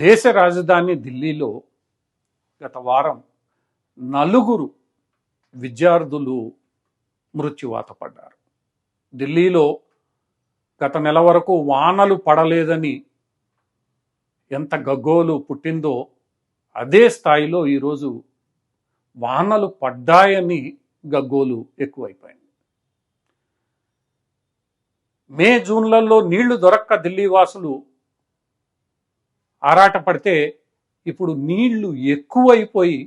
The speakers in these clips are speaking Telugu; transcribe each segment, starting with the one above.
దేశ రాజధాని ఢిల్లీలో గత వారం నలుగురు విద్యార్థులు మృత్యువాత పడ్డారు. ఢిల్లీలో గత నెల వరకు వానలు పడలేదని ఎంత గగ్గోలు పుట్టిందో అదే స్థాయిలో ఈరోజు వానలు పడ్డాయని గగ్గోలు ఎక్కువైపోయింది. మే జూన్లలో నీళ్ళు దొరక్క ఢిల్లీ వాసులు ఆరాటపడితే ఇప్పుడు నీళ్ళు ఎక్కువైపోయి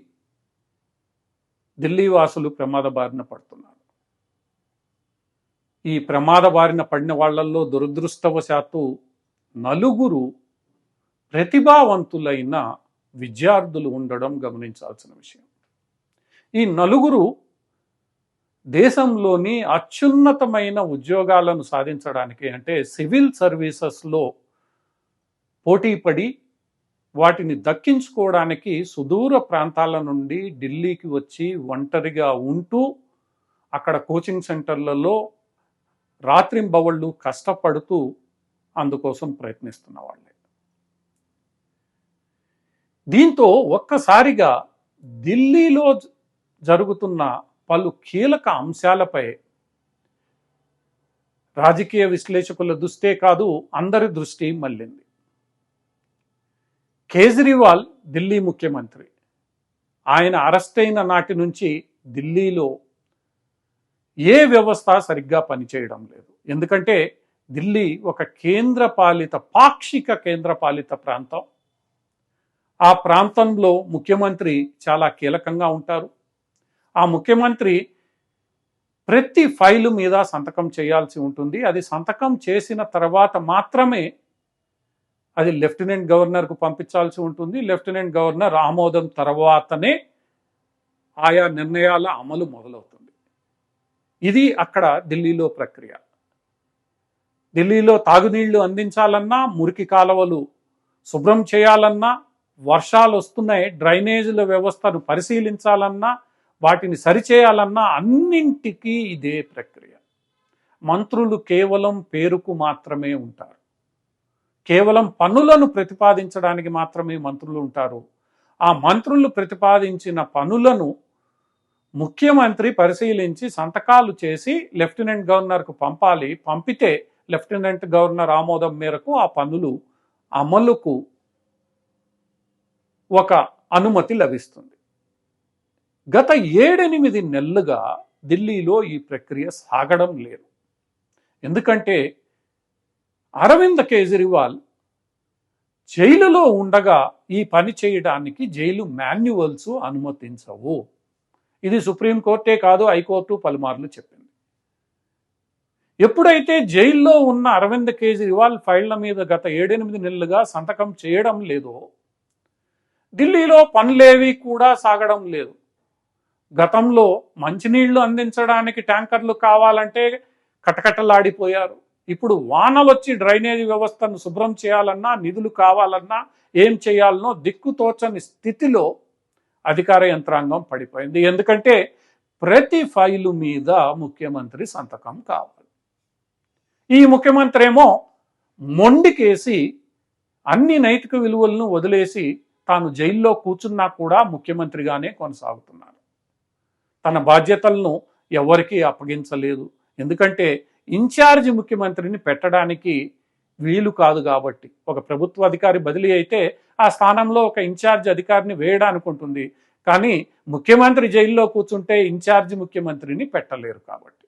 ఢిల్లీ వాసులు ప్రమాద బారిన పడుతున్నారు. ఈ ప్రమాద బారిన పడిన వాళ్ళల్లో దురదృష్టవశాత్తు నలుగురు ప్రతిభావంతులైన విద్యార్థులు ఉండడం గమనించాల్సిన విషయం. ఈ నలుగురు దేశంలోని అత్యున్నతమైన ఉద్యోగాలను సాధించడానికి అంటే సివిల్ సర్వీసెస్లో పోటీపడి వాటిని దక్కించుకోవడానికి సుదూర ప్రాంతాల నుండి ఢిల్లీకి వచ్చి ఒంటరిగా ఉంటూ అక్కడ కోచింగ్ సెంటర్లలో రాత్రింబవళ్ళు కష్టపడుతూ అందుకోసం ప్రయత్నిస్తున్న వాళ్ళే. దీంతో ఒక్కసారిగా ఢిల్లీలో జరుగుతున్న పలు కీలక అంశాలపై రాజకీయ విశ్లేషకుల దృష్టే కాదు అందరి దృష్టి మళ్ళింది. కేజ్రీవాల్ ఢిల్లీ ముఖ్యమంత్రి. ఆయన అరెస్ట్ అయిన నాటి నుంచి ఢిల్లీలో ఏ వ్యవస్థ సరిగ్గా పనిచేయడం లేదు. ఎందుకంటే ఢిల్లీ ఒక కేంద్రపాలిత పాక్షిక కేంద్రపాలిత ప్రాంతం. ఆ ప్రాంతంలో ముఖ్యమంత్రి చాలా కీలకంగా ఉంటారు. ఆ ముఖ్యమంత్రి ప్రతి ఫైలు మీద సంతకం చేయాల్సి ఉంటుంది. అది సంతకం చేసిన తర్వాత మాత్రమే అది లెఫ్టినెంట్ గవర్నర్కు పంపించాల్సి ఉంటుంది. లెఫ్టినెంట్ గవర్నర్ ఆమోదం తర్వాతనే ఆయా నిర్ణయాల అమలు మొదలవుతుంది. ఇది అక్కడ ఢిల్లీలో ప్రక్రియ. ఢిల్లీలో తాగునీళ్ళు అందించాలన్నా మురికి కాలువలు శుభ్రం చేయాలన్నా వర్షాలు వస్తున్నాయి డ్రైనేజీల వ్యవస్థను పరిశీలించాలన్నా వాటిని సరిచేయాలన్నా అన్నింటికీ ఇదే ప్రక్రియ. మంత్రులు కేవలం పేరుకు మాత్రమే ఉంటారు. కేవలం పనులను ప్రతిపాదించడానికి మాత్రమే మంత్రులు ఉంటారు. ఆ మంత్రులు ప్రతిపాదించిన పనులను ముఖ్యమంత్రి పరిశీలించి సంతకాలు చేసి లెఫ్టినెంట్ గవర్నర్కు పంపాలి. పంపితే లెఫ్టినెంట్ గవర్నర్ ఆమోదం మేరకు ఆ పనులు అమలుకు ఒక అనుమతి లభిస్తుంది. గత ఏడెనిమిది నెలలుగా ఢిల్లీలో ఈ ప్రక్రియ సాగడం లేదు. ఎందుకంటే అరవింద్ కేజ్రీవాల్ జైలులో ఉండగా ఈ పని చేయడానికి జైలు మాన్యువల్స్ అనుమతించవు. ఇది సుప్రీంకోర్టే కాదు హైకోర్టు పలుమార్లు చెప్పింది. ఎప్పుడైతే జైల్లో ఉన్న అరవింద్ కేజ్రీవాల్ ఫైళ్ళ మీద గత ఏడెనిమిది నెలలుగా సంతకం చేయడం లేదో ఢిల్లీలో పనులేవి కూడా సాగడం లేదు. గతంలో మంచినీళ్ళు అందించడానికి ట్యాంకర్లు కావాలంటే కటకటలాడిపోయారు. ఇప్పుడు వానలు వచ్చి డ్రైనేజీ వ్యవస్థను శుభ్రం చేయాలన్నా నిధులు కావాలన్నా ఏం చేయాలనో దిక్కుతోచని స్థితిలో అధికార యంత్రాంగం పడిపోయింది. ఎందుకంటే ప్రతి ఫైలు మీద ముఖ్యమంత్రి సంతకం కావాలి. ఈ ముఖ్యమంత్రి ఏమో మొండికేసి అన్ని నైతిక విలువలను వదిలేసి తాను జైల్లో కూర్చున్నా కూడా ముఖ్యమంత్రిగానే కొనసాగుతున్నారు. తన బాధ్యతలను ఎవరికీ అప్పగించలేదు. ఎందుకంటే ఇన్ఛార్జ్ ముఖ్యమంత్రిని పెట్టడానికి వీలు కాదు కాబట్టి. ఒక ప్రభుత్వ అధికారి బదిలీ అయితే ఆ స్థానంలో ఒక ఇన్ఛార్జ్ అధికారిని వేయడానుకుంటుంది. కానీ ముఖ్యమంత్రి జైల్లో కూర్చుంటే ఇన్ఛార్జ్ ముఖ్యమంత్రిని పెట్టలేరు కాబట్టి.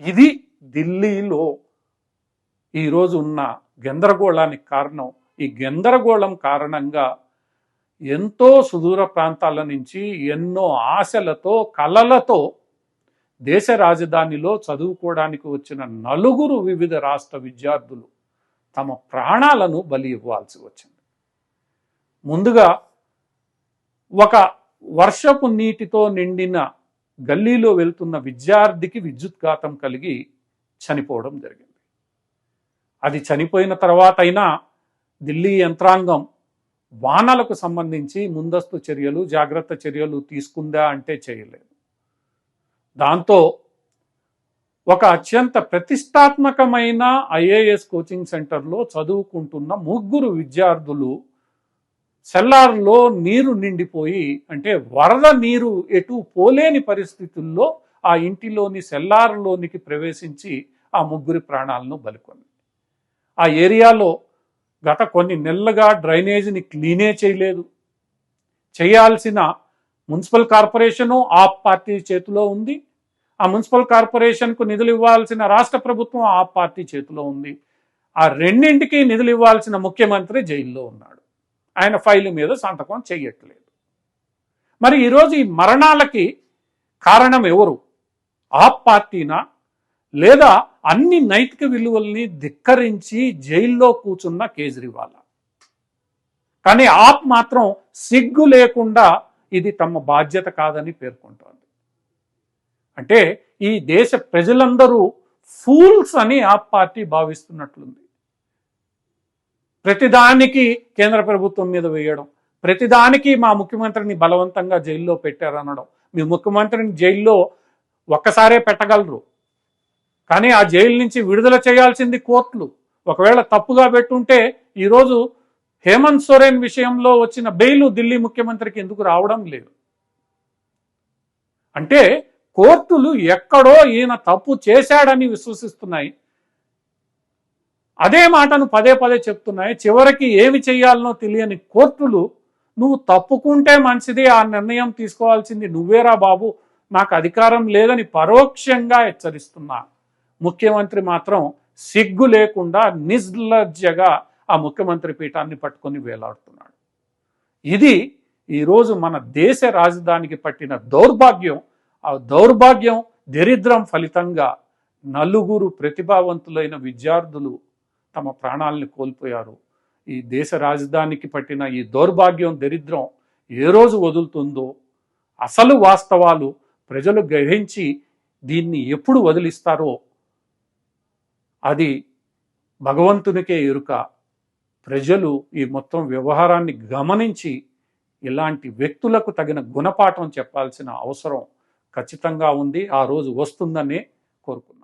ఇది ఢిల్లీలో ఈరోజు ఉన్న గందరగోళానికి కారణం. ఈ గందరగోళం కారణంగా ఎంతో సుదూర ప్రాంతాల నుంచి ఎన్నో ఆశలతో కలలతో దేశ రాజధానిలో చదువుకోవడానికి వచ్చిన నలుగురు వివిధ రాష్ట్ర విద్యార్థులు తమ ప్రాణాలను బలి ఇవ్వాల్సి వచ్చింది. ముందుగా ఒక వర్షపు నీటితో నిండిన గల్లీలో వెళ్తున్న విద్యార్థికి విద్యుత్ఘాతం కలిగి చనిపోవడం జరిగింది. అది చనిపోయిన తర్వాత అయినా ఢిల్లీ యంత్రాంగం వానలకు సంబంధించి ముందస్తు చర్యలు జాగ్రత్త చర్యలు తీసుకుందా అంటే చేయలేదు. దాంతో ఒక అత్యంత ప్రతిష్టాత్మకమైన ఐఏఎస్ కోచింగ్ సెంటర్లో చదువుకుంటున్న ముగ్గురు విద్యార్థులు సెల్లార్లో నీరు నిండిపోయి అంటే వరద నీరు ఎటు పోలేని పరిస్థితుల్లో ఆ ఇంటిలోని సెల్లార్లోనికి ప్రవేశించి ఆ ముగ్గురి ప్రాణాలను బలికొంది. ఆ ఏరియాలో గత కొన్ని నెలలుగా డ్రైనేజీని క్లీనే చేయలేదు. చేయాల్సిన మున్సిపల్ కార్పొరేషను ఆప్ పార్టీ చేతిలో ఉంది. ఆ మున్సిపల్ కార్పొరేషన్కు నిధులు ఇవ్వాల్సిన రాష్ట్ర ప్రభుత్వం ఆప్ పార్టీ చేతిలో ఉంది. ఆ రెండింటికి నిధులు ఇవ్వాల్సిన ముఖ్యమంత్రి జైల్లో ఉన్నాడు. ఆయన ఫైలు మీద సంతకం చేయట్లేదు. మరి ఈరోజు ఈ మరణాలకి కారణం ఎవరు? ఆప్ పార్టీనా? లేదా అన్ని నైతిక విలువల్ని ధిక్కరించి జైల్లో కూర్చున్న కేజ్రీవాల్? కానీ ఆప్ మాత్రం సిగ్గు లేకుండా ఇది తమ బాధ్యత కాదని పేర్కొంటోంది. అంటే ఈ దేశ ప్రజలందరూ ఫూల్స్ అని ఆ పార్టీ భావిస్తున్నట్లుంది. ప్రతిదానికి కేంద్ర ప్రభుత్వం మీద వేయడం ప్రతిదానికి మా ముఖ్యమంత్రిని బలవంతంగా జైల్లో పెట్టారనడం మీ ముఖ్యమంత్రిని జైల్లో ఒక్కసారే పెట్టగలరు. కానీ ఆ జైలు నుంచి విడుదల చేయాల్సింది కోర్టులు. ఒకవేళ తప్పుగా పెట్టుంటే ఈరోజు హేమంత్ సోరెన్ విషయంలో వచ్చిన బెయిల్ ఢిల్లీ ముఖ్యమంత్రికి ఎందుకు రావడం లేదు? అంటే కోర్టులు ఎక్కడో ఈయన తప్పు చేశాడని విశ్వసిస్తున్నాయి. అదే మాటను పదే పదే చెప్తున్నాయి. చివరికి ఏమి చేయాలనో తెలియని కోర్టులు నువ్వు తప్పుకుంటే మంచిది ఆ నిర్ణయం తీసుకోవాల్సింది నువ్వేరా బాబు నాకు అధికారం లేదని పరోక్షంగా హెచ్చరిస్తున్నా. ముఖ్యమంత్రి మాత్రం సిగ్గు లేకుండా నిర్లజ్జగా ఆ ముఖ్యమంత్రి పీఠాన్ని పట్టుకొని వేలాడుతున్నాడు. ఇది ఈరోజు మన దేశ రాజధానికి పట్టిన దౌర్భాగ్యం. ఆ దౌర్భాగ్యం దరిద్రం ఫలితంగా నలుగురు ప్రతిభావంతులైన విద్యార్థులు తమ ప్రాణాలను కోల్పోయారు. ఈ దేశ రాజధానికి పట్టిన ఈ దౌర్భాగ్యం దరిద్రం ఏ రోజు వదులుతుందో అసలు వాస్తవాలు ప్రజలు గ్రహించి దీన్ని ఎప్పుడు వదిలిస్తారో అది భగవంతునికే ఎరుక. ప్రజలు ఈ మొత్తం వ్యవహారాన్ని గమనించి ఇలాంటి వ్యక్తులకు తగిన గుణపాఠం చెప్పాల్సిన అవసరం ఖచ్చితంగా ఉంది. ఆ రోజు వస్తుందనే కోరుకున్నాను.